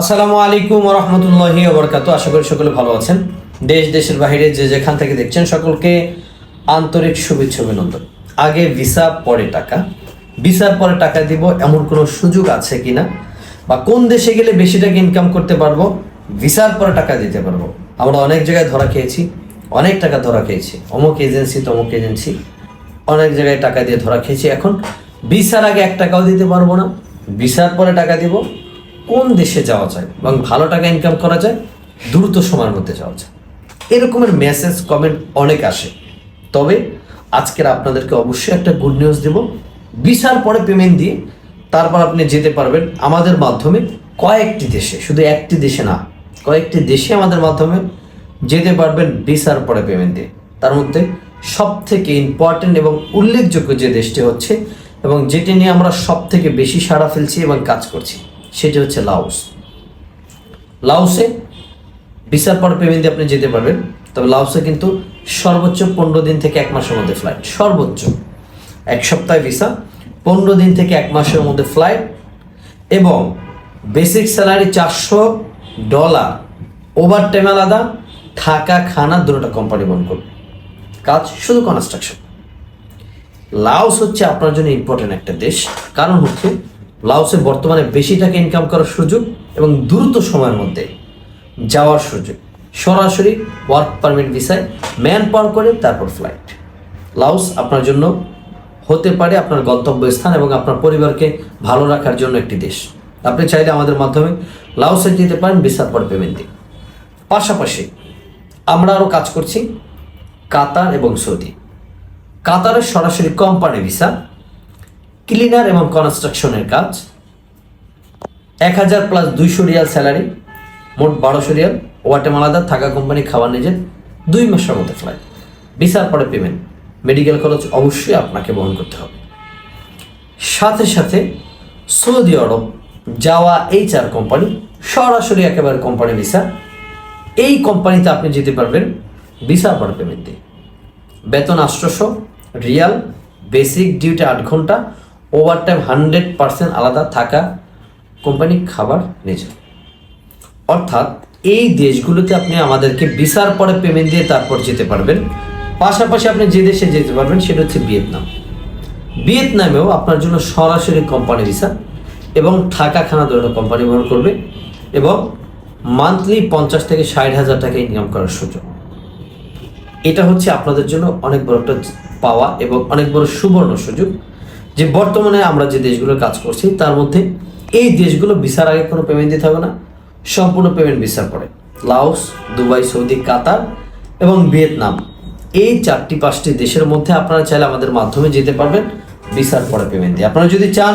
আসসালামু আলাইকুম রহমতুল্লাহি বরকাত আশা করি সকলে ভালো আছেন। দেশ, দেশের বাইরে যে যেখান থেকে দেখছেন সকলকে আন্তরিক শুভেচ্ছা অভিনন্দন। আগে ভিসা, পরে টাকা। ভিসার পরে টাকা দিব, এমন কোনো সুযোগ আছে কি না বা কোন দেশে গেলে বেশি টাকা ইনকাম করতে পারব? ভিসার পরে টাকা দিতে পারব। আমরা অনেক জায়গায় ধরা খেয়েছি, অনেক টাকা ধরা খেয়েছি। অমুক এজেন্সি, তমুক এজেন্সি, অনেক জায়গায় টাকা দিয়ে ধরা খেয়েছি। এখন ভিসার আগে এক টাকাও দিতে পারব না। ভিসার পরে টাকা দিব কোন দেশে যাওয়া যায় এবং ভালো টাকা ইনকাম করা যায়, দ্রুত সময়ের মধ্যে যাওয়া যায়। এরকমের মেসেজ কমেন্ট অনেক আসে। তবে আজকের আপনাদেরকে অবশ্যই একটা গুড নিউজ দেব। ভিসার পরে পেমেন্ট দিয়ে তারপর আপনি যেতে পারবেন আমাদের মাধ্যমে কয়েকটি দেশে, শুধু একটি দেশে না, কয়েকটি দেশে আমাদের মাধ্যমে যেতে পারবেন ভিসার পরে পেমেন্ট দিয়ে। তার মধ্যে সব থেকে ইম্পর্টেন্ট এবং উল্লেখযোগ্য যে দেশটি হচ্ছে এবং যেটি নিয়ে আমরা সব থেকে বেশি সাড়া ফেলছি এবং কাজ করছি সেটি হচ্ছে লাউস লাউসে ভিসার পর পেমেন্ট দিয়ে আপনি যেতে পারবেন, তবে লাওসে কিন্তু সর্বোচ্চ পনেরো দিন থেকে এক মাসের মধ্যে ফ্লাইট সর্বোচ্চ। এক সপ্তাহে ভিসা পনেরো দিন থেকে এক মাসের মধ্যে ফ্লাইট এবং বেসিক স্যালারি চারশো ডলার ওভার টাইম আলাদা, থাকা, খানা দুটোটা কোম্পানি বহন করবে। কাজ শুধু কনস্ট্রাকশন লাওস হচ্ছে আপনার জন্য ইম্পর্টেন্ট একটা দেশ। কারণ হচ্ছে লাওসে বর্তমানে বেশি টাকা ইনকাম করার সুযোগ এবং দ্রুত সময়ের মধ্যে যাওয়ার সুযোগ। সরাসরি ওয়ার্ক পারমিট ভিসায় ম্যান পাওয়ার করে তারপর ফ্লাইট লাউস আপনার জন্য হতে পারে আপনার গন্তব্যস্থান এবং আপনার পরিবারকে ভালো রাখার জন্য একটি দেশ। আপনি চাইলে আমাদের মাধ্যমে লাউসে যেতে পারেন ভিসার পর পেমেন্ট দিয়ে। পাশাপাশি আমরা আরও কাজ করছি কাতার এবং সৌদি। কাতারের সরাসরি কোম্পানি ভিসা ক্লিনার এবং কনস্ট্রাকশনের কাজ। এক হাজার প্লাস দুইশো রিয়াল স্যালারি, মোট বারোশো রিয়াল। ওয়াটেম আলাদা থাকা কোম্পানি খাবার নিজের দুই মাসের মধ্যে ফ্লাইট। ভিসার পরে পেমেন্ট। মেডিকেল খরচ অবশ্যই আপনাকে বহন করতে হবে। সাথে সাথে সৌদি আরব যাওয়া এই চার কোম্পানি, সরাসরি একেবারে কোম্পানি ভিসা। এই কোম্পানিতে আপনি যেতে পারবেন ভিসা পরে পেমেন্ট। দিয়ে বেতন আষ্টশো রিয়াল বেসিক ডিউটি আট ঘণ্টা ওভার টাইম হান্ড্রেড পার্সেন্ট আলাদা থাকা কোম্পানি খাবার নিজে অর্থাৎ এই দেশগুলোতে আপনি আমাদেরকে ভিসার পরে পেমেন্ট দিয়ে তারপর যেতে পারবেন। পাশাপাশি আপনি যে দেশে যেতে পারবেন সেটা হচ্ছে ভিয়েতনাম। ভিয়েতনামেও আপনার জন্য সরাসরি কোম্পানি ভিসা এবং থাকা খানা ধরনের কোম্পানি ব্যবহার করবে এবং মান্থলি পঞ্চাশ থেকে ষাট হাজার টাকা ইনকাম করার সুযোগ। এটা হচ্ছে আপনাদের জন্য অনেক বড় একটা পাওয়া এবং অনেক বড় সুবর্ণ সুযোগ। যে বর্তমানে আমরা যে দেশগুলোর কাজ করছি, তার মধ্যে এই দেশগুলো ভিসার আগে কোনো পেমেন্ট দিতে হবে না। সম্পূর্ণ পেমেন্ট ভিসার পরে। লাওস, দুবাই, সৌদি, কাতার এবং ভিয়েতনাম। এই চারটি পাঁচটি দেশের মধ্যে আপনারা চাইলে আমাদের মাধ্যমে যেতে পারবেন, ভিসার পরে পেমেন্ট দিয়ে। আপনারা যদি চান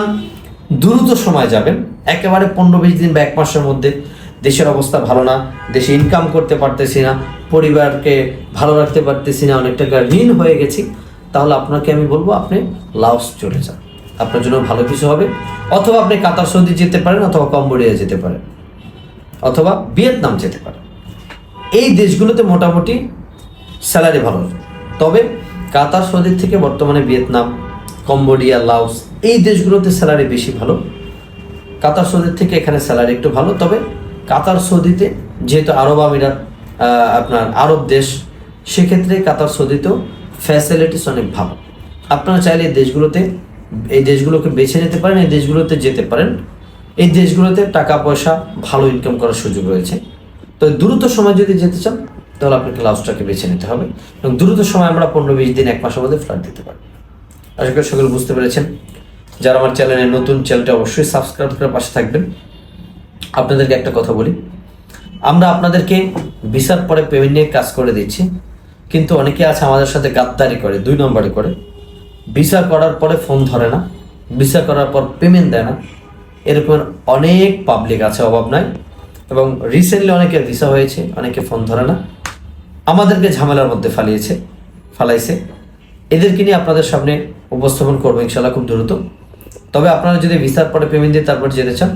দ্রুত সময় যাবেন, একেবারে পনেরো বিশ দিন বা এক মাসের মধ্যে, দেশের অবস্থা ভালো না, দেশে ইনকাম করতে পারতেছি না, পরিবারকে ভালো রাখতে পারতেছি না অনেক টাকা ঋণ হয়ে গেছি তাহলে আপনাকে আমি বলব আপনি লাওস চলে যান। আপনার জন্য ভালো কিছু হবে। অথবা আপনি কাতার, সৌদি যেতে পারেন অথবা কম্বোডিয়া যেতে পারেন। অথবা ভিয়েতনাম যেতে পারেন। এই দেশগুলোতে মোটামুটি স্যালারি ভালো। তবে কাতার, সৌদির থেকে বর্তমানে ভিয়েতনাম, কম্বোডিয়া, লাওস এই দেশগুলোতে স্যালারি বেশি ভালো। কাতার, সৌদির থেকে এখানে স্যালারি একটু ভালো। তবে কাতার, সৌদিতে যেহেতু আরব আমিরাত আপনার আরব দেশ, সেক্ষেত্রে কাতার, সৌদিতেও ফ্যাসিলিটিস অনেক ভালো। আপনারা চাইলে এই দেশগুলোতে, এই দেশগুলোকে বেছে নিতে পারেন, এই দেশগুলোতে যেতে পারেন। এই দেশগুলোতে টাকা পয়সা ভালো ইনকাম করার সুযোগ রয়েছে। তো দ্রুত সময় যদি যেতে চান, তাহলে আপনাকে লাউসটাকে বেছে নিতে হবে এবং দ্রুত সময় আমরা পনেরো বিশ দিন, এক মাসের মধ্যে ফ্লাইট দিতে পারি আশা করি সকলে বুঝতে পেরেছেন। যারা আমার চ্যানেলে নতুন, চ্যানেলটা অবশ্যই সাবস্ক্রাইব করে পাশে থাকবেন। আপনাদেরকে একটা কথা বলি। আমরা আপনাদেরকে ভিসার পরে পেমেন্ট নিয়ে কাজ করে দিচ্ছি। কিন্তু অনেকে আছে আমাদের সাথে গাদ্দারি করে, দুই নম্বরে করে। ভিসা করার পরে ফোন ধরে না, ভিসা করার পর পেমেন্ট দেয় না। এরকম অনেক পাবলিক আছে, অভাব নাই। এবং রিসেন্টলি অনেকের ভিসা হয়েছে, অনেকে ফোন ধরে না। আমাদেরকে ঝামেলার মধ্যে ফালিয়েছে, ফালাইছে। এদেরকে নিয়ে আপনাদের সামনে উপস্থাপন করব ইনশাল্লাহ খুব দ্রুত। তবে আপনারা যদি ভিসার পরে পেমেন্ট দিয়ে তারপর যেতে চান,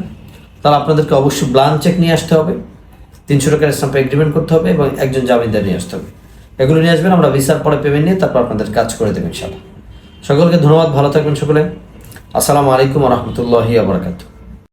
তাহলে আপনাদেরকে অবশ্যই ব্লান চেক নিয়ে আসতে হবে। তিনশো টাকার স্টাম্পে এগ্রিমেন্ট করতে হবে এবং একজন জামিনদার নিয়ে আসতে হবে। এগুলো নিয়ে আসবেন, আমরা ভিসার পরে পেমেন্ট নিয়ে তারপর আপনাদের কাজ করে দেবেন সকলকে ধন্যবাদ, ভালো থাকবেন সকলে। আসসালামু আলাইকুম রহমতুল্লাহি আবরাকাতু